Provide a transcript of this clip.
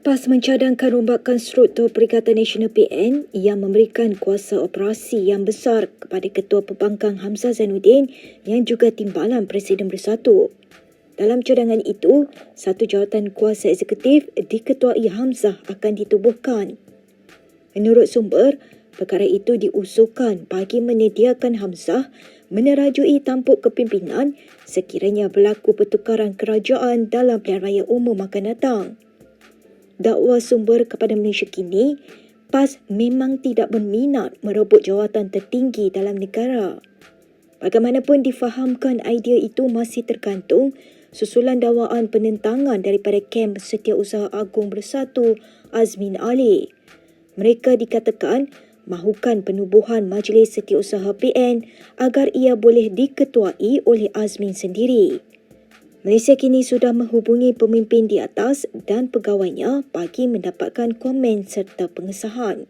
PAS mencadangkan rombakan struktur Perikatan Nasional PN yang memberikan kuasa operasi yang besar kepada Ketua Pembangkang Hamzah Zainuddin yang juga timbalan Presiden Bersatu. Dalam cadangan itu, satu jawatan kuasa eksekutif diketuai Hamzah akan ditubuhkan. Menurut sumber, perkara itu diusulkan bagi menyediakan Hamzah menerajui tampuk kepimpinan sekiranya berlaku pertukaran kerajaan dalam pilihan raya umum akan datang dakwa sumber kepada Malaysia kini, PAS memang tidak berminat merebut jawatan tertinggi dalam negara. Bagaimanapun difahamkan idea itu masih tergantung susulan dakwaan penentangan daripada kem Setiausaha Agung Bersatu Azmin Ali. Mereka dikatakan mahukan penubuhan Majlis Setiausaha PN agar ia boleh diketuai oleh Azmin sendiri. Malaysia kini sudah menghubungi pemimpin di atas dan pegawainya bagi mendapatkan komen serta pengesahan.